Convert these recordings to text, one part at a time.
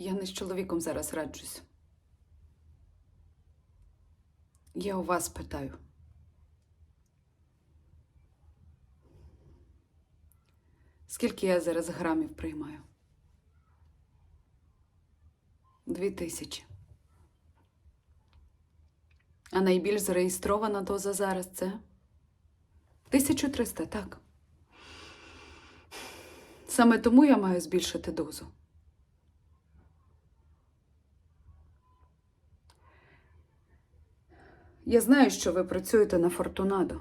Я не з чоловіком зараз раджусь. Я у вас питаю. Скільки я зараз грамів приймаю? Дві тисячі. А найбільш зареєстрована доза зараз це 1300, так. Саме тому я маю збільшити дозу. Я знаю, що ви працюєте на Фортунадо.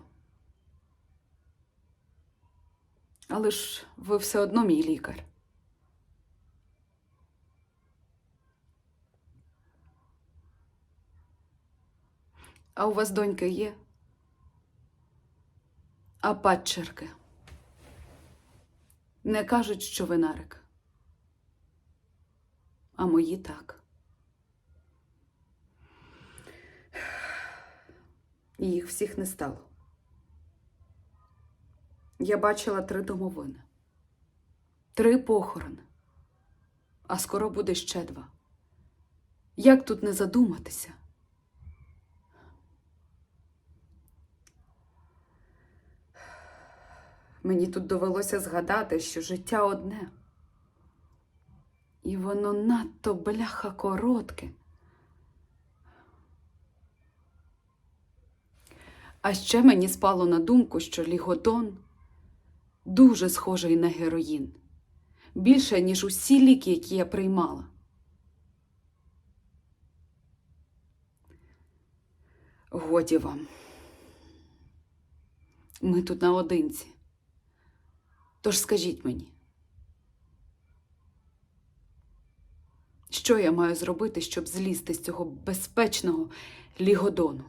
Але ж ви все одно мій лікар. А у вас доньки є? А падчерки? Не кажуть, що ви нарик. А мої так. І їх всіх не стало. Я бачила три домовини, три похорони, а скоро буде ще два. Як тут не задуматися? Мені тут довелося згадати, що життя одне. І воно надто бляха коротке. А ще мені спало на думку, що ліготон дуже схожий на героїн. Більше, ніж усі ліки, які я приймала. Годі вам. Ми тут наодинці. Тож скажіть мені, що я маю зробити, щоб злізти з цього безпечного лігодону?